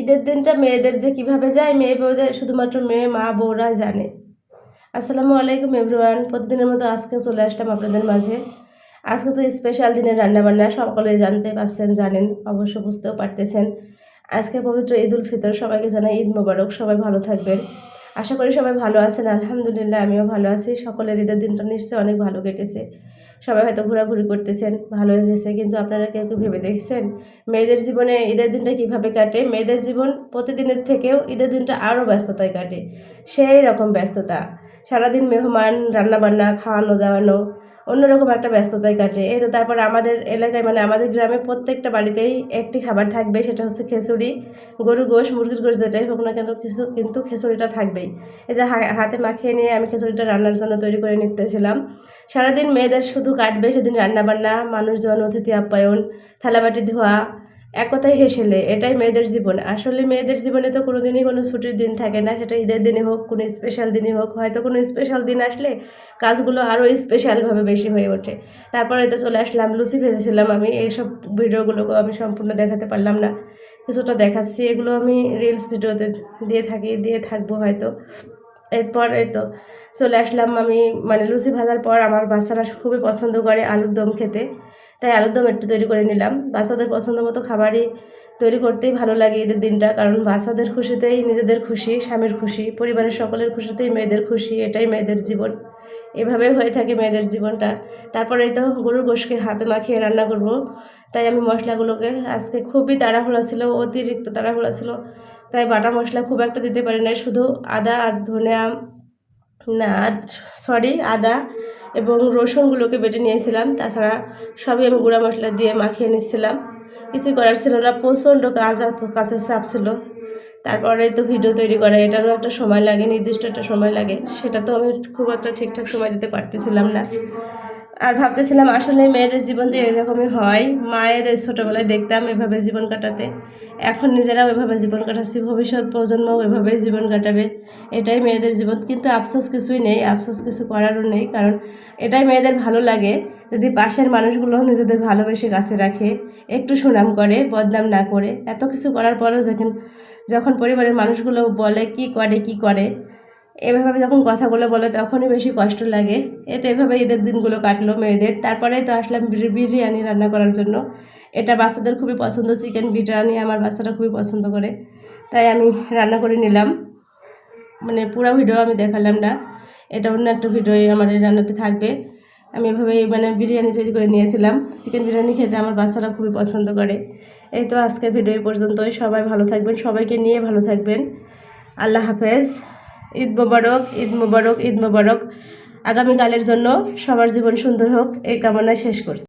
ঈদের দিনটা মেয়েদের যে কীভাবে যায়, মেয়ে বউদের শুধুমাত্র মেয়ে, মা বউরা জানে। আসসালামু আলাইকুম এভরিওয়ান, প্রতিদিনের মতো আজকে চলে আসলাম আপনাদের মাঝে। আজকে তো স্পেশাল দিনের রান্নাবান্না সকলে জানতে পারছেন, জানেন, অবশ্য বুঝতেও পারতেছেন। আজকে পবিত্র ঈদ উল ফিতর, সবাইকে জানাই ঈদ মোবারক, সবাই ভালো থাকবেন। আশা করি সবাই ভালো আছেন, আলহামদুলিল্লাহ, আমিও ভালো আছি। সকলের ঈদের দিনটা নিশ্চয়ই অনেক ভালো কেটেছে। সবাই হয়তো ঘোরাঘুরি করতেছেন, ভালো হয়েছে, কিন্তু আপনারা কেউ ভেবে দেখছেন? মেয়েদের জীবনে ঈদের দিনটা কীভাবে কাটে? মেয়েদের জীবন প্রতিদিনের থেকেও ঈদের দিনটা আরও ব্যস্ততায় কাটে। সেই রকম ব্যস্ততা। সারাদিন মেহমান, রান্নাবান্না খাওয়ানো দাওয়ানো অন্যরকম একটা ব্যস্ততায় কাটে। এই তো তারপর আমাদের এলাকায় মানে আমাদের গ্রামে প্রত্যেকটা বাড়িতেই একটি খাবার থাকবে, সেটা হচ্ছে খিচুড়ি, গরু, গোশ, মুরগির গোশ, যেটাই হোক না কেন, কিছু কিন্তু খিচুড়িটা থাকবেই। এই যে হাতে মাখিয়ে নিয়ে আমি খিচুড়িটা রান্নার জন্য তৈরি করে নিতেছিলাম। সারাদিন মেয়েদের শুধু কাটবে, সেদিন রান্নাবান্না, মানুষজন, অতিথি, আপ্যায়ন, থালাবাটি ধোয়া এক কথায় হেসেলে, এটাই মেয়েদের জীবন। আসলে মেয়েদের জীবনে তো কোনো দিনই কোনো ছুটির দিন থাকে না, সেটা ঈদের দিনে হোক, কোনো স্পেশাল দিনে হোক, হয়তো কোনো স্পেশাল দিন আসলে কাজগুলো আরও স্পেশালভাবে বেশি হয়ে ওঠে। তারপরে তো চলে আসলাম, লুচি ভেজেছিলাম আমি, এইসব ভিডিওগুলোকে আমি সম্পূর্ণ দেখাতে পারলাম না। কিছুটা দেখাচ্ছি, এগুলো আমি রিলস ভিডিওতে দিয়ে থাকি, দিয়ে থাকব হয়তো। এরপর এই তো চলে আসলাম আমি মানে লুচি ভাজার পর আমার বাচ্চারা খুবই পছন্দ করে আলুর দম খেতে। তাই আলুর দম একটু তৈরি করে নিলাম। বাচ্চাদের পছন্দ মতো খাবারই তৈরি করতেই ভালো লাগে ঈদের দিনটা, কারণ বাচ্চাদের খুশিতেই নিজেদের খুশি, স্বামীর খুশি, পরিবারের সকলের খুশিতেই মেয়েদের খুশি, এটাই মেয়েদের জীবন। এভাবে হয়ে থাকে মেয়েদের জীবনটা। তারপরে তো গরুর গোশকে হাতে মাখিয়ে রান্না করব। তাই আমি মশলাগুলোকে আজকে খুবই তাড়াহুড়া ছিল, অতিরিক্ত তাড়াহুড়া ছিল। তাই বাটা মশলা খুব একটা দিতে পারি না শুধু আদা আর ধনিয়া, না সরি আদা এবং রসুনগুলোকে বেটে নিয়েছিলাম। তাছাড়া সবই আমি গুঁড়া মশলা দিয়ে মাখিয়ে নিচ্ছিলাম। কিছু করার ছিল না, প্রচণ্ড কাজ কাছের চাপ ছিল। তারপরে তো ভিডিও তৈরি করা, এটারও একটা সময় লাগে, নির্দিষ্ট একটা সময় লাগে। সেটা তো আমি খুব একটা ঠিকঠাক সময় দিতে পারতেছিলাম না। আর ভাবতেছিলাম আসলে মেয়েদের জীবন তো এরকমই হয়। মায়েদের ছোটোবেলায় দেখতাম এভাবে জীবন কাটাতে। এখন নিজেরাও এভাবে জীবন কাটাচ্ছি। ভবিষ্যৎ প্রজন্মও এভাবেই জীবন কাটাবে। এটাই মেয়েদের জীবন। কিন্তু আফসোস কিছুই নেই। আফসোস কিছু করারও নেই। কারণ এটাই মেয়েদের ভালো লাগে যদি পাশের মানুষগুলো নিজেদের ভালোবেসে কাছে রাখে, একটু সুনাম করে, বদনাম না করে। এত কিছু করার পরেও যখন যখন পরিবারের মানুষগুলো বলে, কি করে কি করে? এভাবে যখন কথাগুলো বলে তখনই বেশি কষ্ট লাগে। এতে এভাবে ঈদের দিনগুলো কাটলো মেয়েদের। তারপরে তো আসলাম বিরি- বিরিয়ানি রান্না করার জন্য। এটা বাচ্চাদের খুবই পছন্দ। চিকেন বিরিয়ানি আমার বাচ্চারা খুবই পছন্দ করে। তাই আমি রান্না করে নিলাম। মানে পুরো ভিডিও আমি দেখালাম না। এটা অন্য একটা ভিডিও আমার এই রান্নাতে থাকবে। আমি এভাবে মানে বিরিয়ানি তৈরি করে নিয়েছিলাম। চিকেন বিরিয়ানি খেতে আমার বাচ্চারা খুবই পছন্দ করে। এই তো আজকের ভিডিও পর্যন্তই। সবাই ভালো থাকবেন। সবাইকে নিয়ে ভালো থাকবেন। আল্লাহ হাফেজ। ঈদ মোবারক ঈদ মোবারক ঈদ মোবারক। আগামীকালের জন্য সবার জীবন সুন্দর হোক, এই কামনায় শেষ করছি।